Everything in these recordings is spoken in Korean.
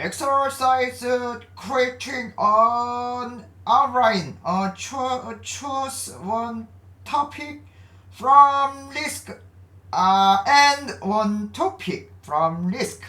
exercise creating on outline uh, cho- choose one topic from list uh, and one topic from list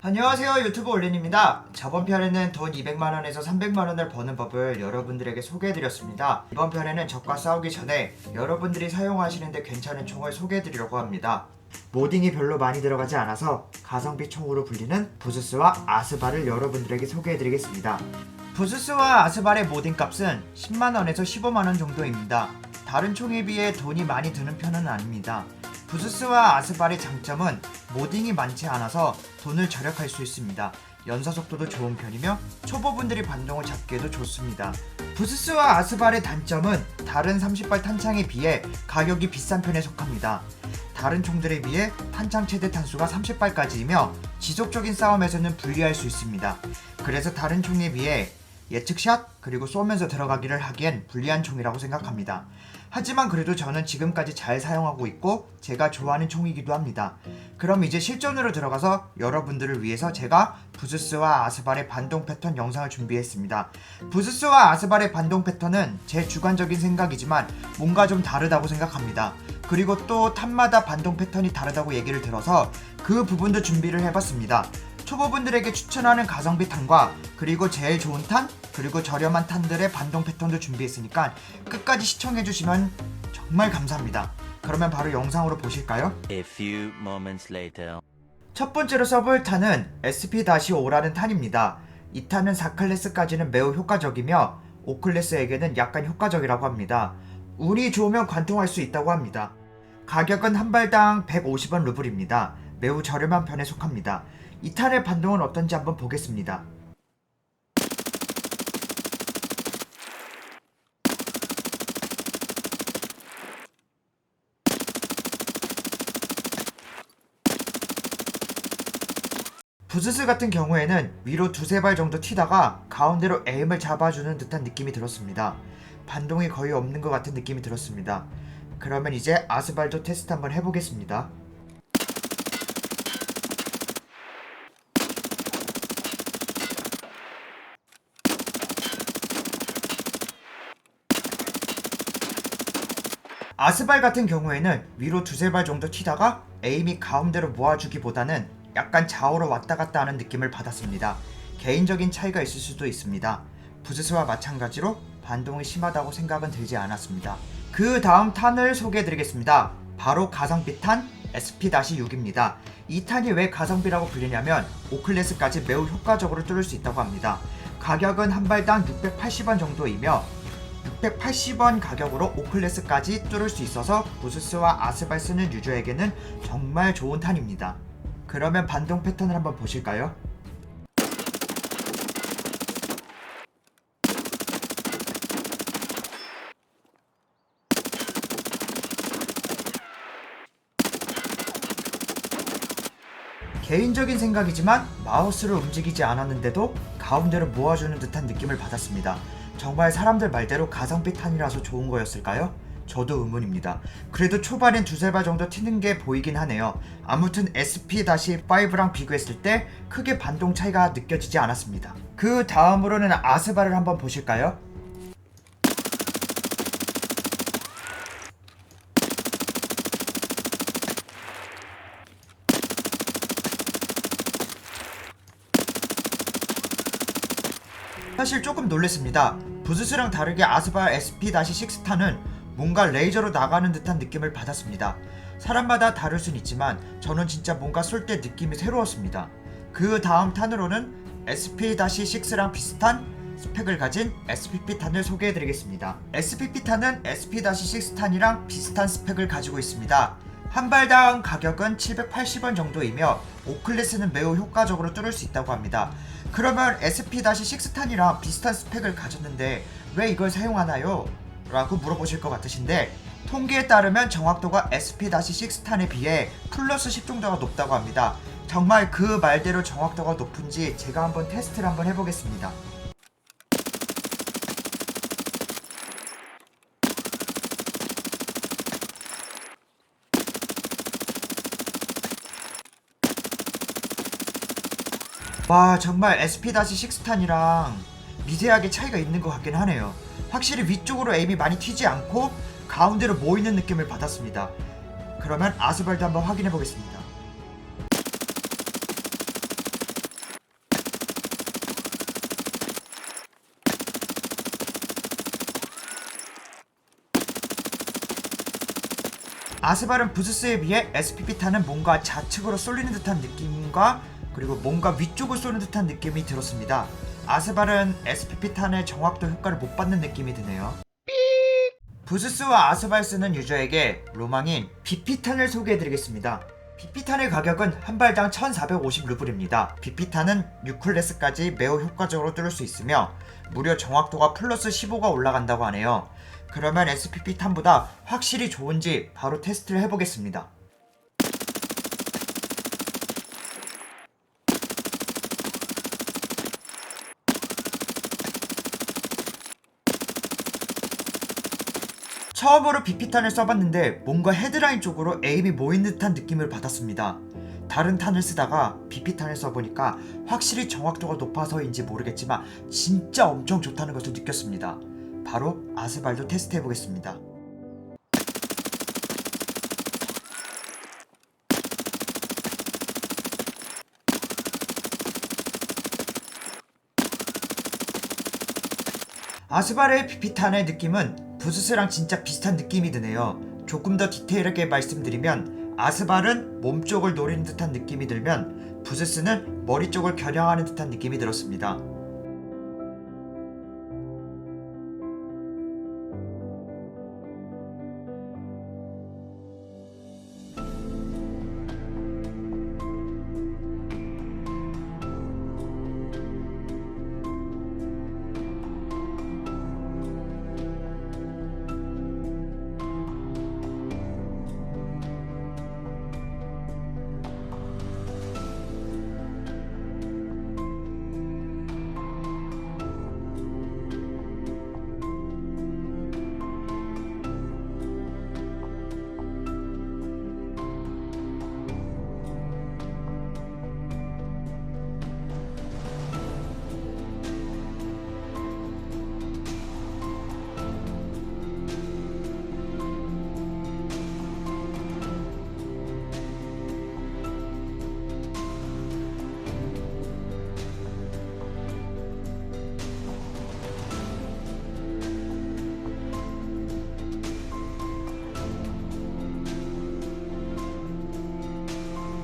안녕하세요 유튜브 올린입니다. 저번 편에는 돈 200만원에서 300만원을 버는 법을 여러분들에게 소개해드렸습니다. 이번 편에는 적과 싸우기 전에 여러분들이 사용하시는데 괜찮은 총을 소개해드리려고 합니다. 모딩이 별로 많이 들어가지 않아서 가성비 총으로 불리는 부스스와 아스바를 여러분들에게 소개해드리겠습니다. 부스스와 아스발의 모딩 값은 10만원에서 15만원 정도입니다. 다른 총에 비해 돈이 많이 드는 편은 아닙니다 부스스와 아스발의 장점은 모딩이 많지 않아서 돈을 절약할 수 있습니다. 연사 속도도 좋은 편이며 초보분들이 반동을 잡기에도 좋습니다. 부스스와 아스발의 단점은 다른 30발 탄창에 비해 가격이 비싼 편에 속합니다. 다른 총들에 비해 탄창 최대 탄수가 30발까지이며 지속적인 싸움에서는 불리할 수 있습니다. 그래서 다른 총에 비해 예측샷 그리고 쏘면서 들어가기를 하기엔 불리한 총이라고 생각합니다. 하지만 그래도 저는 지금까지 잘 사용하고 있고 제가 좋아하는 총이기도 합니다. 그럼 이제 실전으로 들어가서 여러분들을 위해서 제가 부스스와 아스발의 반동 패턴 영상을 준비했습니다. 부스스와 아스발의 반동 패턴은 제 주관적인 생각이지만 뭔가 좀 다르다고 생각합니다. 그리고 또 탄마다 반동 패턴이 다르다고 얘기를 들어서 그 부분도 준비를 해봤습니다. 초보분들에게 추천하는 가성비 탄과 그리고 제일 좋은 탄 그리고 저렴한 탄들의 반동 패턴도 준비했으니까 끝까지 시청해주시면 정말 감사합니다. 그러면 바로 영상으로 보실까요? A few moments later. 첫 번째로 써볼 탄은 SP-5라는 탄입니다. 이 탄은 4클래스까지는 매우 효과적이며 5클래스에게는 약간 효과적이라고 합니다. 운이 좋으면 관통할 수 있다고 합니다. 가격은 한 발당 150원 루블입니다. 매우 저렴한 편에 속합니다. 이 탄의 반동은 어떤지 한번 보겠습니다. 부스스 같은 경우에는 위로 두세 발 정도 튀다가 가운데로 에임을 잡아주는 듯한 느낌이 들었습니다. 반동이 거의 없는 것 같은 느낌이 들었습니다. 그러면 이제 아스발도 테스트 한번 해보겠습니다. 아스발 같은 경우에는 위로 두세 발 정도 튀다가 에임이 가운데로 모아주기보다는 약간 좌우로 왔다 갔다 하는 느낌을 받았습니다. 개인적인 차이가 있을 수도 있습니다. 부스스와 마찬가지로 반동이 심하다고 생각은 들지 않았습니다. 그 다음 탄을 소개해드리겠습니다. 바로 가성비 탄 SP-6입니다. 이 탄이 왜 가성비라고 불리냐면 5클래스까지 매우 효과적으로 뚫을 수 있다고 합니다. 가격은 한 발당 680원 정도이며 680원 가격으로 5클래스까지 뚫을 수 있어서 부스스와 아스발 쓰는 유저에게는 정말 좋은 탄입니다. 그러면 반동 패턴을 한번 보실까요? 개인적인 생각이지만 마우스를 움직이지 않았는데도 가운데로 모아주는 듯한 느낌을 받았습니다. 정말 사람들 말대로 가성비 탄이라서 좋은 거였을까요? 저도 의문입니다. 그래도 초반엔 두세 발 정도 튀는 게 보이긴 하네요. 아무튼 SP-5랑 비교했을 때 크게 반동 차이가 느껴지지 않았습니다. 그 다음으로는 아스바를 한번 보실까요? 사실 조금 놀랬습니다. 부스스랑 다르게 아스바 SP-6탄은 뭔가 레이저로 나가는 듯한 느낌을 받았습니다. 사람마다 다를 순 있지만 저는 진짜 뭔가 쏠 때 느낌이 새로웠습니다. 그 다음 탄으로는 SP-6랑 비슷한 스펙을 가진 SPP 탄을 소개해드리겠습니다. SPP 탄은 SP-6 탄이랑 비슷한 스펙을 가지고 있습니다. 한 발당 가격은 780원 정도이며 5클래스는 매우 효과적으로 뚫을 수 있다고 합니다. 그러면 SP-6 탄이랑 비슷한 스펙을 가졌는데 왜 이걸 사용하나요? 라고 물어보실 것 같으신데 통계에 따르면 정확도가 SP-6탄에 비해 플러스 10종도가 높다고 합니다. 정말 그 말대로 정확도가 높은지 제가 한번 테스트를 한번 해보겠습니다. 와 정말 SP-6탄이랑 미세하게 차이가 있는 것 같긴 하네요. 확실히 위쪽으로 에임이 많이 튀지 않고 가운데로 모이는 느낌을 받았습니다. 그러면 아스발도 한번 확인해 보겠습니다. 아스발은 부스스에 비해 SPP탄은 뭔가 좌측으로 쏠리는 듯한 느낌과 그리고 뭔가 위쪽을 쏘는 듯한 느낌이 들었습니다. 아스발은 SPP탄의 정확도 효과를 못 받는 느낌이 드네요. 부스스와 아스발 쓰는 유저에게 로망인 BP탄을 소개해드리겠습니다. BP탄의 가격은 한 발당 1450루블입니다. BP탄은 6클래스까지 매우 효과적으로 뚫을 수 있으며 무려 정확도가 플러스 15가 올라간다고 하네요. 그러면 SPP 탄보다 확실히 좋은지 바로 테스트를 해보겠습니다. 처음으로 BP탄을 써봤는데 뭔가 헤드라인 쪽으로 에임이 모인 듯한 느낌을 받았습니다. 다른 탄을 쓰다가 BP탄을 써보니까 확실히 정확도가 높아서인지 모르겠지만 진짜 엄청 좋다는 것을 느꼈습니다. 바로 아스발도 테스트해보겠습니다. 아스발의 BP탄의 느낌은 부스스랑 진짜 비슷한 느낌이 드네요. 조금 더 디테일하게 말씀드리면 아스발은 몸 쪽을 노리는 듯한 느낌이 들면 부스스는 머리 쪽을 겨냥하는 듯한 느낌이 들었습니다.